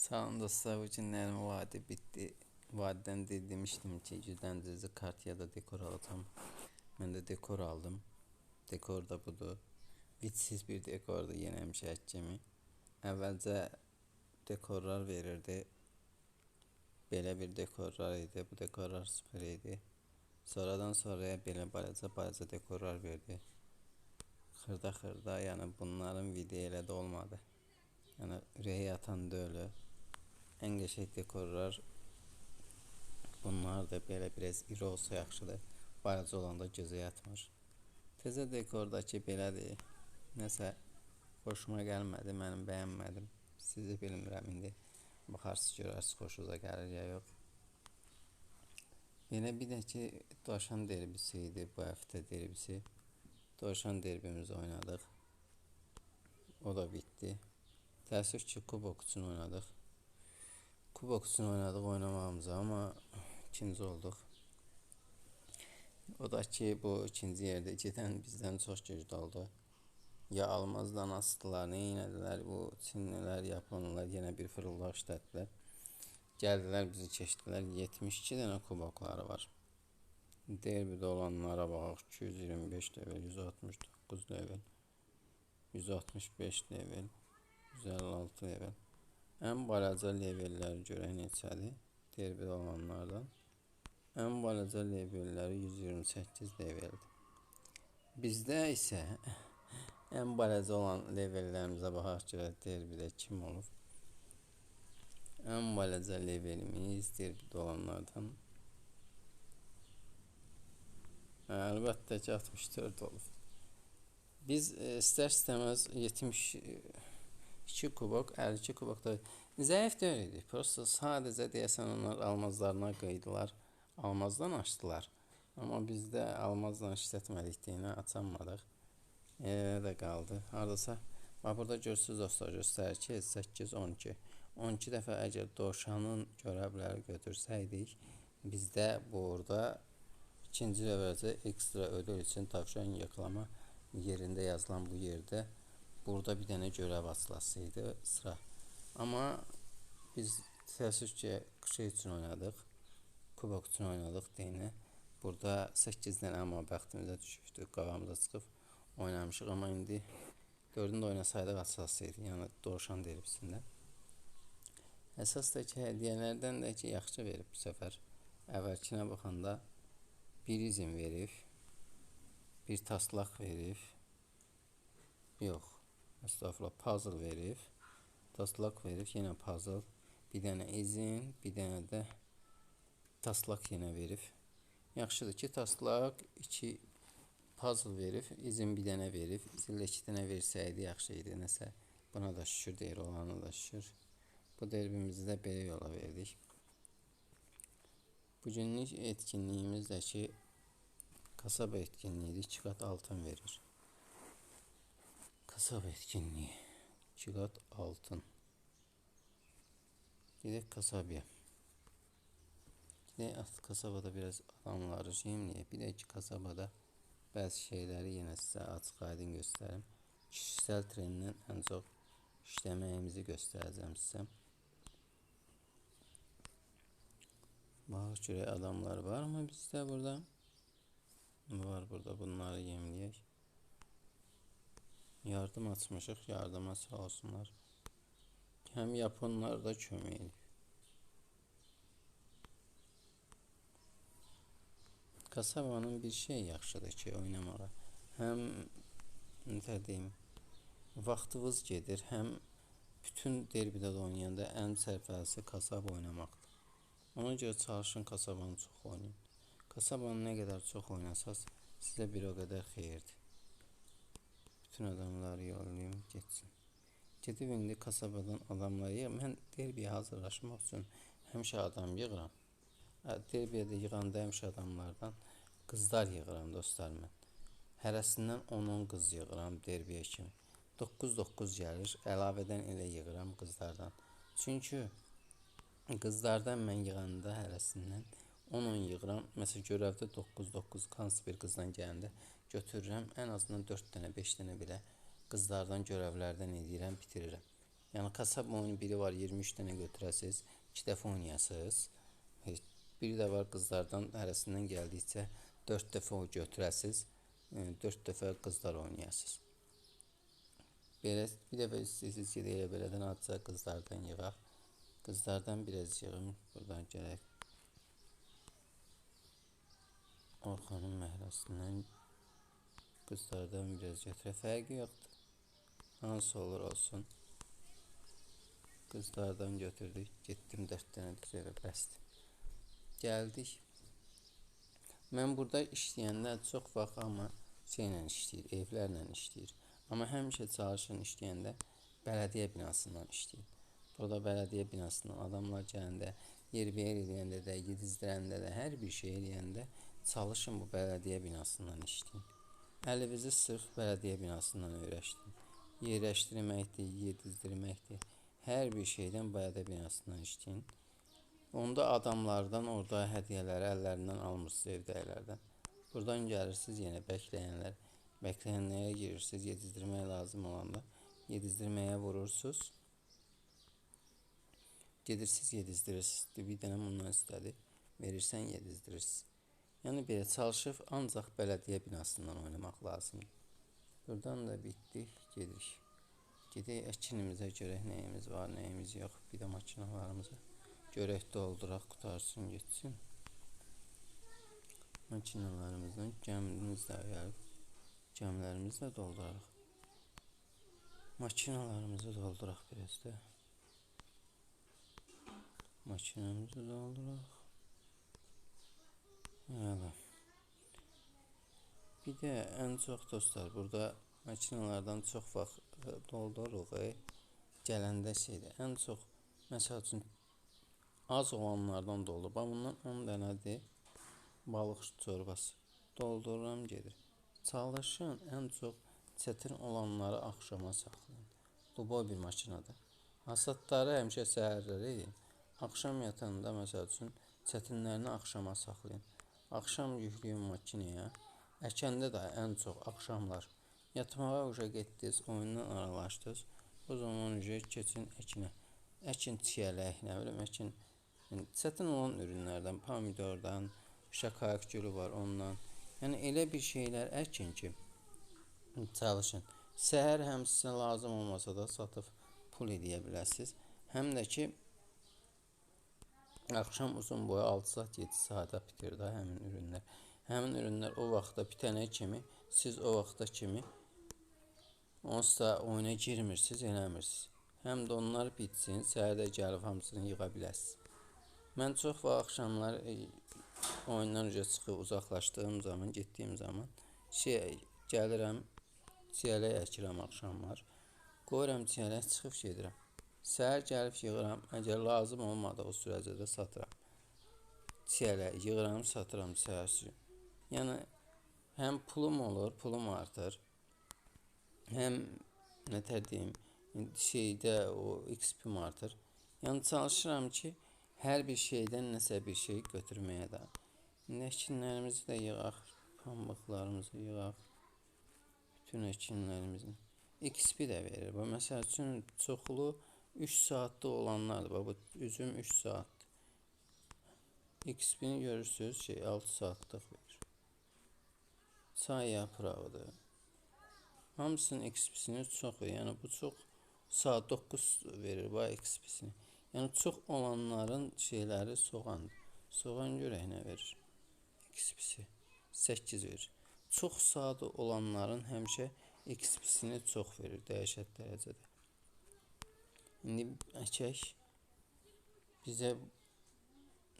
Sağ dostlar, bu günlərim vadi bitdi. Vadiden de demiştim ki güzləndirici kart ya da dekor alacağım. Ben de dekor aldım. Dekor da budur. Bitsiz bir dekordu yenə həmişəki kimi. Əvvəlcə dekorlar verirdi. Belə bir dekorlar idi. Bu dekorlar süper idi. Sonradan sonraya belə balaca balaca dekorlar verdi. Xırda xırda, yəni bunların video elə də olmadı. Yəni ürəyi yatan deyil. Ən qəşəng dekorlar bunlar da belə biraz iri olsa yaxşıdır. Balaca olanda gözə yatmır. Təzə dekordakı belədir. Nəsə xoşuma gəlmədi, mənim bəyənmədim. Sizi bilmirəm indi. Baxarsınız görərsiniz xoşunuza gəlir ya yox. Yine bir də ki Dovşan derbisi idi bu həftə derbisi. Dovşan derbimizi oynadık. O da bitti. Təəssüf ki kubok üçün oynadıq. Kubok için oynadık oynamamıza ama ikinci olduk. O da ki bu ikinci yerde cidden bizden çok güclü oldu. Ya almazdan astılar, ne inediler bu Çinliler, Japonlar yine bir fırıldak işlətdilər. Geldiler bizi keçdilər. 72 dənə kubokları var. Derbidə olanlara baxaq. 225 level, 169 level, 165 level, 156 level. En balaca levelləri görək neçədir? Derbidə olanlardan. En balaca levelləri 128 leveldir. Bizdə isə en balaca olan levellərimizə baxaq görək derbidə kim olur? En balaca levelimiz derbidə olanlardan əlbəttə ki 64 olur. Biz e, istər istəməz 70 2 kubok, 52 kubok da zayıf deyildi. Prosto sadəcə deyəsən onlar almazlarına qıydılar. Almazdan açdılar. Amma bizdə almazdan işlətmədikdiyinə açamadıq. Elə də qaldı. Hardasa bax burada görürsüz dostlar göstərir ki 8 12. 12 dəfə əgər dovşanın görəvləri götürsəydik, bizdə burada ikinci lövhəcə ekstra ödül üçün tavşan yıklama yerində yazılan bu yerdə Burada bir dənə görev açılası idi sıra. Amma biz təəssüf ki, şey üçün oynadıq. Kubok üçün oynadıq deyinə. Burada 8 dənə amma bəxtimizə düşübdü. Qavamıza çıxıb oynamışıq. Amma indi 4-ünü də oynasaydıq açılası idi. Yəni Dovşan derbisində. Əsas da ki, hədiyyələrdən də ki, yaxşı verib bu səfər. Əvvəlkinə baxanda bir izin verib, bir taslaq verib. Yox. Estağfurullah puzzle verib. Taslak verib, yenə puzzle. Bir dənə izin, bir dənə də taslak yenə verib. Yaxşıdır ki, taslak 2 puzzle verib, izin bir dənə verib. İzinlə 2 dənə versəydi yaxşı idi. Nəsə buna da şükür deyir, olana da şükür. Bu derbimizi də belə yola verdik. Bugünlük etkinliyimiz də ki, kasaba etkinliyidir. 2 qat altın verir. Kasap etkinliği. Cilat altın. Gidek kasabaya. Bir de kasabada biraz adamla arayayım şey diye. Bir de kasabada bazı şeyleri yine size açıq aydın göstərim. Kişisel trenindən ən çox işləməyimizi göstərəcəm sizə. Bax görək adamlar varmı bizdə burada? Var burada bunları yemləyək. Yardım açmışıq, yardıma sağ olsunlar. Həm yaponlar da kömək edib. Kasabanın bir şey yaxşıdır ki, oynamağa. Həm nə deyim, vaxtınız gedir, həm bütün derbidə də oynayanda ən sərfəsi kasab oynamaqdır. Ona görə çalışın kasabanı çox oynayın. Kasabanı nə qədər çox oynasaz, sizə bir o qədər xeyirdir. Bütün adamları yollayayım geçsin. Gedib indi kasabadan adamları yığım. Mən derbiyə hazırlaşmaq üçün həmişə adam yığıram. Derbiyə də yığanda həmişə adamlardan qızlar yığıram dostlar mən. Hərəsindən 10-10 qız yığıram derbiyə kimi. 9-9 gəlir. Əlavədən elə yığıram qızlardan. Çünki qızlardan mən yığanda hərəsindən 10-10 yığıram. Məsələn, görevdə 9-9 kans bir qızdan gələndə götürürəm. Ən azından 4 dənə, 5 dənə belə qızlardan görevlərdən edirəm, bitirirəm. Yəni kasab oyunu biri var 23 dənə götürəsiz, 2 dəfə oynayasınız. Heç- Bir də var qızlardan hərəsindən gəldikcə 4 dəfə o götürəsiz, 4 dəfə qızlar oynayasınız. Belə bir dəfə istəyirsiniz ki, elə belədən azca qızlardan yığaq. Qızlardan biraz yığım. Buradan gələk. Orxanın məhrəsindən qızlardan götürək. Fərqi yoxdur. Hansı olur olsun. Qızlardan götürdük. Getdim 4 dənə düzələ bəsdir. Gəldik. Mən burada işləyəndə çox vaxt amma şeylə işləyir, evlərlə işləyir. Amma həmişə çalışın işləyəndə bələdiyyə binasından işləyin. Burada bələdiyyə binasından adamlar gələndə, yerbəyer eləyəndə də, yedizdirəndə də, hər bir şey eləyəndə çalışın bu bələdiyyə binasından işləyin. Əlinizi sırf bələdiyyə binasından öyrəşdirin. Yerləşdirməkdir, yedizdirməkdir. Hər bir şeydən bələdiyyə binasından işləyin. Onda adamlardan orada hədiyyələri əllərindən almırsınız evdəkilərdən. Buradan gəlirsiniz yenə bəkləyənlər. Bəkləyənlərə girirsiniz, yedizdirmək lazım olanda. Yedizdirməyə vurursunuz. Gedirsiniz, yedizdirirsiniz. Bir dənə bundan istədi. Verirsən, yedizdirirsiz. Yəni belə çalışıb ancaq bələdiyyə binasından oynamaq lazımdır. Buradan da bitdik, gedirik. Gedək əkinimizə görək nəyimiz var, nəyimiz yox. Bir də makinalarımıza. Görək dolduraq, qutarsın, getsin. Makinalarımızdan gəmimiz də gəlib. Gəmilərimizi də doldurarıq. Makinalarımızı dolduraq biraz da. Makinamızı dolduraq. Hələ. Bir də ən çox dostlar, burada makinalardan çox vaxt e, doldururuq. E, gələndə şeydir. Ən çox məsəl üçün az olanlardan doldur. Bax bundan 10 dənədir. Balıq çorbası. Doldururam gedir. Çalışın ən çox çətin olanları axşama saxlayın. Duboy bir maşınada. Hasatları həmişə səhərləri edin. Axşam yatanda məsəl üçün çətinlərini axşama saxlayın. Axşam yükləyin makinəyə. Əkəndə də ən çox axşamlar yatmağa uşa getdiniz, oyundan aralaşdınız. O zaman uje keçin əkinə. Əkin çiyələk, nə bilim, əkin çətin olan ürünlərdən, pomidordan, şakayıq gülü var ondan. Yəni elə bir şeylər əkin ki, çalışın. Səhər həm sizə lazım olmasa da satıb pul edə biləsiniz. Həm də ki axşam uzun boyu 6 saat, 7 saata bitir də həmin ürünlər. Həmin ürünlər o vaxtda bitənə kimi, siz o vaxta kimi onsuz oyuna girmirsiniz, eləmirsiniz. Həm də onlar bitsin, səhərdə gəlib hamısını yığa biləsiniz. Mən çox vaxt axşamlar e, oyundan üzə çıxıb uzaqlaşdığım zaman, getdiyim zaman şey gəlirəm, çiyələk əkirəm axşamlar. Qoyuram çiyələk çıxıb gedirəm. Səhər gəlib yığıram. Əgər lazım olmadı o sürəcədə satıram. Çiyələk yığıram, satıram səhərsi. Yəni həm pulum olur, pulum artır. Həm nətər deyim, şeydə o XP-m artır. Yəni çalışıram ki, hər bir şeydən nəsə bir şey götürməyə də. Əkinlərimizi də yığaq, pambıqlarımızı yığaq. Bütün əkinlərimizin XP də verir. Bu məsəl üçün çoxlu 3 saatlıq olanlardır. Bax bu üzüm 3 saat. XP-ni görürsüz, şey 6 saatlıq verir. Çay yaprağıdır. Hamısının XP-sini çox verir. Yəni bu çox saat 9 verir bu XP-sini. Yəni çox olanların şeyləri soğandır. Soğan görək nə verir? XP-si 8 verir. Çox sadə olanların həmişə XP-sini çox verir dəhşət dərəcədə. İndi əkək bizə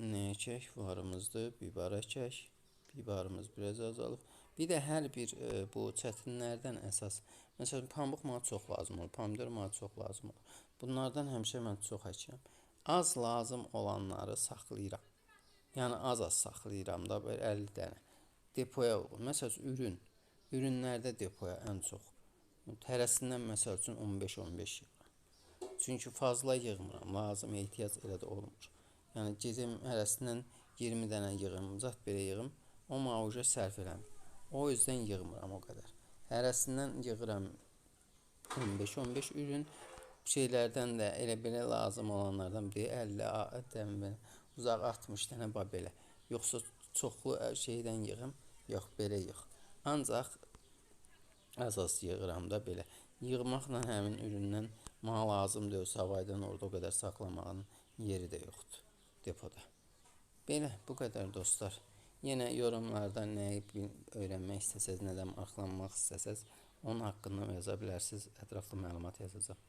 nə əkək varımızdır? Bibar əkək. Bibarımız biraz azalıb. Bir də hər bir e, bu çətinlərdən əsas Məsələn, pambıq mənə çox lazım olur, pomidor mənə çox lazım olur. Bunlardan həmişə mən çox əkirəm. Az lazım olanları saxlayıram. Yəni az-az saxlayıram da belə 50 dənə. Depoya uyğun. Məsələn, ürün. Ürünlərdə depoya ən çox. Tərəsindən məsəl üçün 15-15 yığıram. Çünki fazla yığmıram. Lazım, ehtiyac elə də olmur. Yəni gecəm hərəsindən 20 dənə yığım, zət belə yığım. O mauja sərf eləmir. O yüzden yığmıram o qədər. Hərəsindən yığıram 15-15 ürün. şeylərdən də elə belə lazım olanlardan biri 50 a- dəmir uzaq 60 dənə bax belə. Yoxsa çoxlu şeydən yığım, yox belə yığ. Ancaq əsas yığıram da belə. Yığmaqla həmin üründən mənə lazım deyil, savaydan orada o qədər saxlamağın yeri də yoxdur depoda. Belə bu qədər dostlar. Yenə yorumlarda nəyi öyrənmək istəsəz, nədən maraqlanmaq istəsəz, onun haqqında yaza bilərsiniz. Ətraflı məlumat yazacağam.